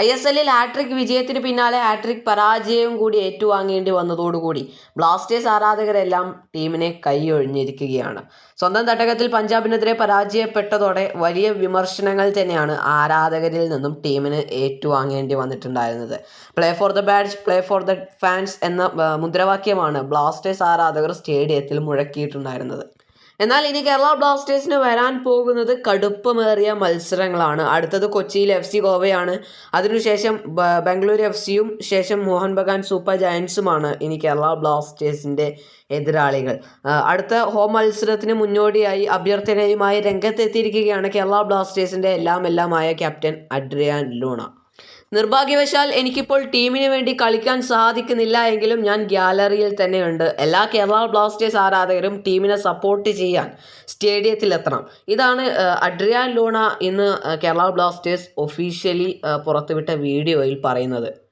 I S എല്ലിൽ hat trick വിജയത്തിന് പിന്നാലെ ഹാട്രിക് പരാജയവും കൂടി ഏറ്റുവാങ്ങേണ്ടി വന്നതോടുകൂടി ബ്ലാസ്റ്റേഴ്സ് ആരാധകരെല്ലാം ടീമിനെ കൈയൊഴിഞ്ഞിരിക്കുകയാണ്. സ്വന്തം തട്ടകത്തിൽ പഞ്ചാബിനെതിരെ പരാജയപ്പെട്ടതോടെ വലിയ വിമർശനങ്ങൾ തന്നെയാണ് ആരാധകരിൽ നിന്നും ടീമിന് ഏറ്റുവാങ്ങേണ്ടി വന്നിട്ടുണ്ടായിരുന്നത്. Play for the badge play for the fans എന്ന മുദ്രാവാക്യമാണ് ബ്ലാസ്റ്റേഴ്സ് ആരാധകർ സ്റ്റേഡിയത്തിൽ മുഴക്കിയിട്ടുണ്ടായിരുന്നത്. എന്നാൽ ഇനി കേരള ബ്ലാസ്റ്റേഴ്സിന് വരാൻ പോകുന്നത് കടുപ്പമേറിയ മത്സരങ്ങളാണ്. അടുത്തത് കൊച്ചിയിൽ എഫ് സി ഗോവയാണ്. അതിനുശേഷം ബംഗളൂരു എഫ് സിയും ശേഷം മോഹൻ ബഗാൻ സൂപ്പർ ജയൻസുമാണ് ഇനി കേരള ബ്ലാസ്റ്റേഴ്സിന്റെ എതിരാളികൾ. അടുത്ത ഹോം മത്സരത്തിന് മുന്നോടിയായി അഭ്യർത്ഥനയുമായി രംഗത്തെത്തിയിരിക്കുകയാണ് കേരള ബ്ലാസ്റ്റേഴ്സിന്റെ എല്ലാം എല്ലാമായ ക്യാപ്റ്റൻ അഡ്രിയാൻ ലൂണ. നിർഭാഗ്യവശാൽ എനിക്കിപ്പോൾ ടീമിന് വേണ്ടി കളിക്കാൻ സാധിക്കുന്നില്ല എങ്കിലും ഞാൻ ഗ്യാലറിയിൽ തന്നെയുണ്ട്. എല്ലാ കേരള ബ്ലാസ്റ്റേഴ്സ് ആരാധകരും ടീമിനെ സപ്പോർട്ട് ചെയ്യാൻ സ്റ്റേഡിയത്തിലെത്തണം. ഇതാണ് അഡ്രിയാൻ ലൂണ ഇന്ന് കേരള ബ്ലാസ്റ്റേഴ്സ് ഒഫീഷ്യലി പുറത്തുവിട്ട വീഡിയോയിൽ പറയുന്നത്.